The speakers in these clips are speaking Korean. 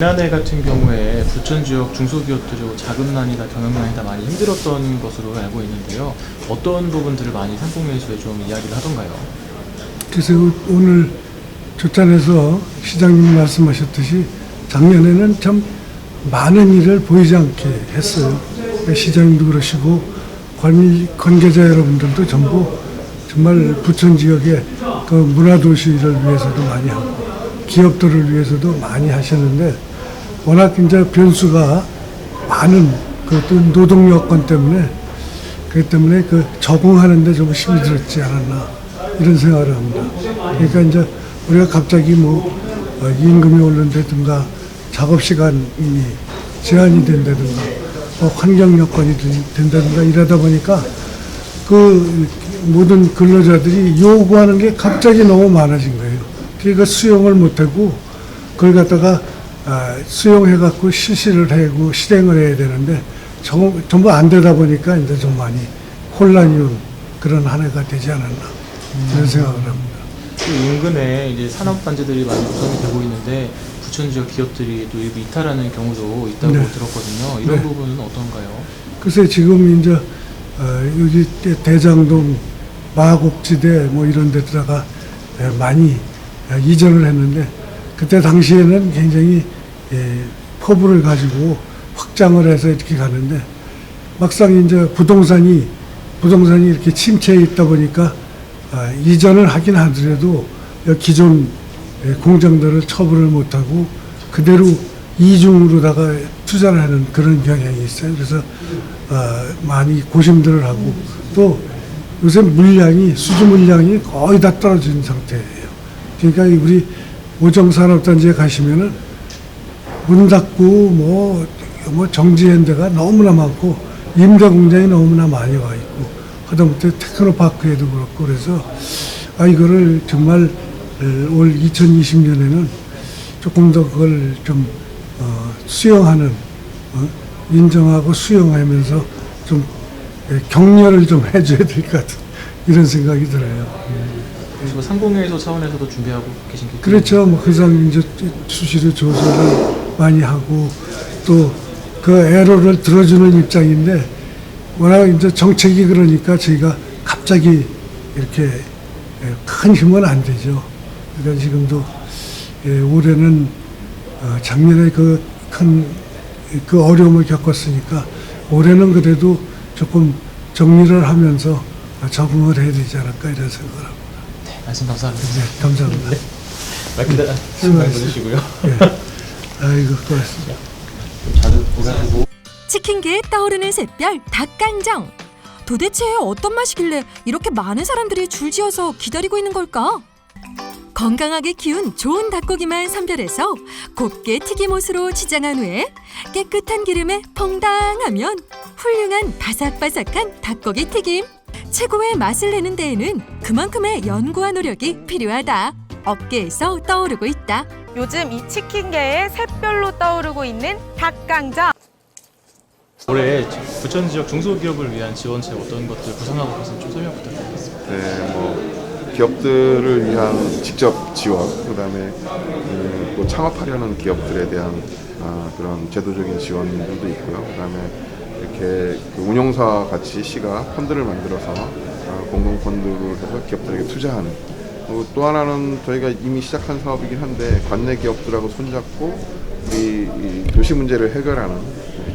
지난해 같은 경우에 부천 지역 중소기업들이 자금난이나 경영난이나 많이 힘들었던 것으로 알고 있는데요. 어떤 부분들을 많이 상공회의소에 좀 이야기를 하던가요? 그래서 오늘 조찬에서 시장님 말씀하셨듯이 작년에는 참 많은 일을 보이지 않게 했어요. 시장님도 그러시고 관, 관계자 여러분들도 전부 정말 부천 지역의 그 문화도시를 위해서도 많이 하고 기업들을 위해서도 많이 하셨는데 워낙 이제 변수가 많은 그 어떤 노동 여건 때문에 그렇기 때문에 그 적응하는데 좀 힘이 들었지 않았나 이런 생각을 합니다. 그러니까 이제 우리가 갑자기 뭐 어, 임금이 오른다든가 작업 시간이 제한이 된다든가 뭐 환경 여건이 된- 된다든가 이러다 보니까 그 모든 근로자들이 요구하는 게 갑자기 너무 많아진 거예요. 그러니까 수용을 못하고 그걸 갖다가 아, 수용해갖고 실시를 하고 실행을 해야 되는데 전- 전부 안 되다 보니까 이제 좀 많이 혼란이 온 그런 한 해가 되지 않았나 이런 생각을 합니다. 그 인근에 이제 산업 단지들이 많이 구성이 되고 있는데 부천 지역 기업들이 또 일부 이탈하는 경우도 있다고 네. 들었거든요. 이런 네. 부분은 어떤가요? 글쎄 지금 이제 어, 여기 대- 대장동 마곡지대 뭐 이런 데다가 에, 많이 에, 이전을 했는데 그때 당시에는 굉장히 예, 포부를 가지고 확장을 해서 이렇게 가는데 막상 이제 부동산이 부동산이 이렇게 침체해 있다 보니까 아, 이전을 하긴 하더라도 기존 예, 공장들을 처분을 못하고 그대로 이중으로다가 투자를 하는 그런 경향이 있어요. 그래서 아, 많이 고심들을 하고 또 요새 물량이 수주 물량이 거의 다 떨어진 상태예요. 그러니까 우리 오정산업단지에 가시면은 문 닫고 뭐, 뭐 정지한 데가 너무나 많고 임대 공장이 너무나 많이 와 있고 하다못해 테크노파크에도 그렇고 그래서 아 이거를 정말 에, 올 2020년에는 조금 더 그걸 좀 어, 수용하는 어, 인정하고 수용하면서 좀 에, 격려를 좀 해줘야 될 것 같은 이런 생각이 들어요. 그리고 상공회의소 차원에서도 준비하고 계신 게 그렇죠. 뭐 그상 이제 수시로 조사를 많이 하고 또 그 애로를 들어주는 입장인데 워낙 이제 정책이 그러니까 저희가 갑자기 이렇게 예, 큰 힘은 안 되죠. 그러니까 지금도 예, 올해는 어, 작년에 그큰그 어려움을 겪었으니까 올해는 그래도 조금 정리를 하면서 적응을 해야 되지 않을까 이런 생각을 합니다. 네, 말씀 감사합니다. 네, 감사합니다. 말기다 신발 보내시고요. 예. 아이고 고맙습니다. 치킨계에 떠오르는 샛별 닭강정. 도대체 어떤 맛이길래 이렇게 많은 사람들이 줄지어서 기다리고 있는 걸까? 건강하게 키운 좋은 닭고기만 선별해서 곱게 튀김옷으로 지장한 후에 깨끗한 기름에 퐁당하면 훌륭한 바삭바삭한 닭고기 튀김. 최고의 맛을 내는 데에는 그만큼의 연구와 노력이 필요하다. 업계에서 떠오르고 있다. 요즘 이 치킨계의 샛별로 떠오르고 있는 닭강정. 올해 부천 지역 중소기업을 위한 지원책 어떤 것들 구상하고 계신지 좀 설명 부탁드리겠습니다. 네, 뭐 기업들을 위한 직접 지원, 그다음에 음, 또 창업하려는 기업들에 대한 아, 그런 제도적인 지원들도 있고요. 그다음에 이렇게 그 운용사 같이 시가 펀드를 만들어서 아, 공동 펀드를 해서 기업들에게 투자하는. 그리고 또 하나는 저희가 이미 시작한 사업이긴 한데 관내 기업들하고 손잡고 우리 이 도시 문제를 해결하는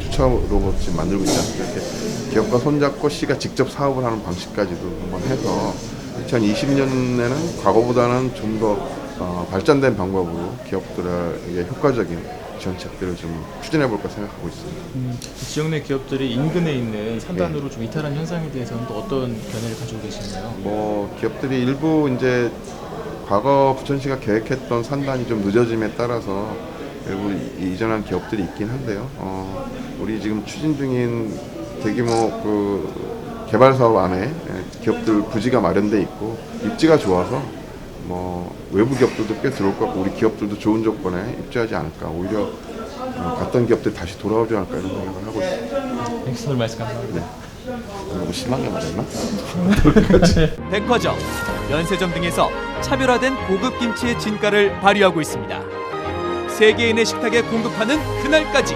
주차 로봇 지금 만들고 있지 않습니까? 기업과 손잡고 시가 직접 사업을 하는 방식까지도 한번 해서 2020년에는 과거보다는 좀더 어, 발전된 방법으로 기업들에게 효과적인 지원책들을 좀 추진해 볼까 생각하고 있습니다. 음, 지역 내 기업들이 인근에 있는 산단으로 좀 이탈한 현상에 대해서는 또 어떤 견해를 가지고 계시나요? 뭐 기업들이 일부 이제 과거 부천시가 계획했던 산단이 좀 늦어짐에 따라서 일부 이- 이전한 기업들이 있긴 한데요. 어, 우리 지금 추진 중인 대규모 그 개발 사업 안에 예, 기업들 부지가 마련돼 있고 입지가 좋아서 뭐 외부 기업들도 꽤 들어올 것 같고 우리 기업들도 좋은 조건에 입주하지 않을까 오히려 어, 갔던 기업들이 다시 돌아오지 않을까 이런 생각을 하고 있습니다. 네, 오늘 말씀 감사합니다. 너무 심하게 말했나? 백화점, 면세점 등에서 차별화된 고급 김치의 진가를 발휘하고 있습니다. 세계인의 식탁에 공급하는 그날까지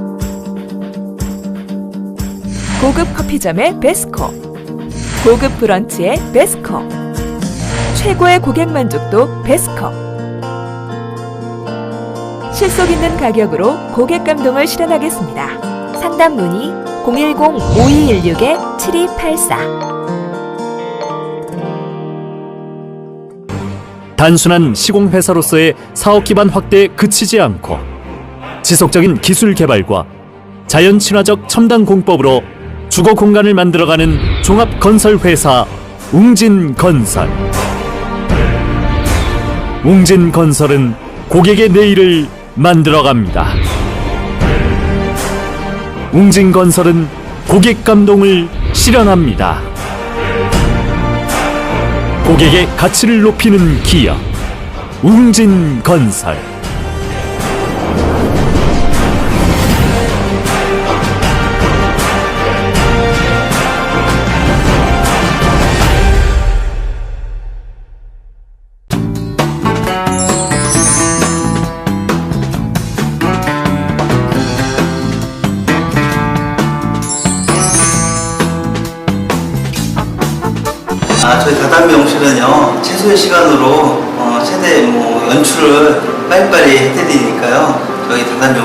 고급 커피점의 베스코. 고급 브런치의 베스코. 최고의 고객 만족도 베스코. 실속 있는 가격으로 고객 감동을 실현하겠습니다. 상담 문의 010-5216-7284 단순한 시공회사로서의 사업 기반 확대에 그치지 않고 지속적인 기술 개발과 자연 친화적 첨단 공법으로 주거 공간을 만들어가는 종합 건설 회사 웅진 건설. 웅진 건설은 고객의 내일을 만들어갑니다. 웅진 건설은 고객 감동을 실현합니다. 고객의 가치를 높이는 기업 웅진 건설 용실은요, 최소의 시간으로 어, 최대 뭐 연출을 빨리빨리 해드리니까요. 저희 다단미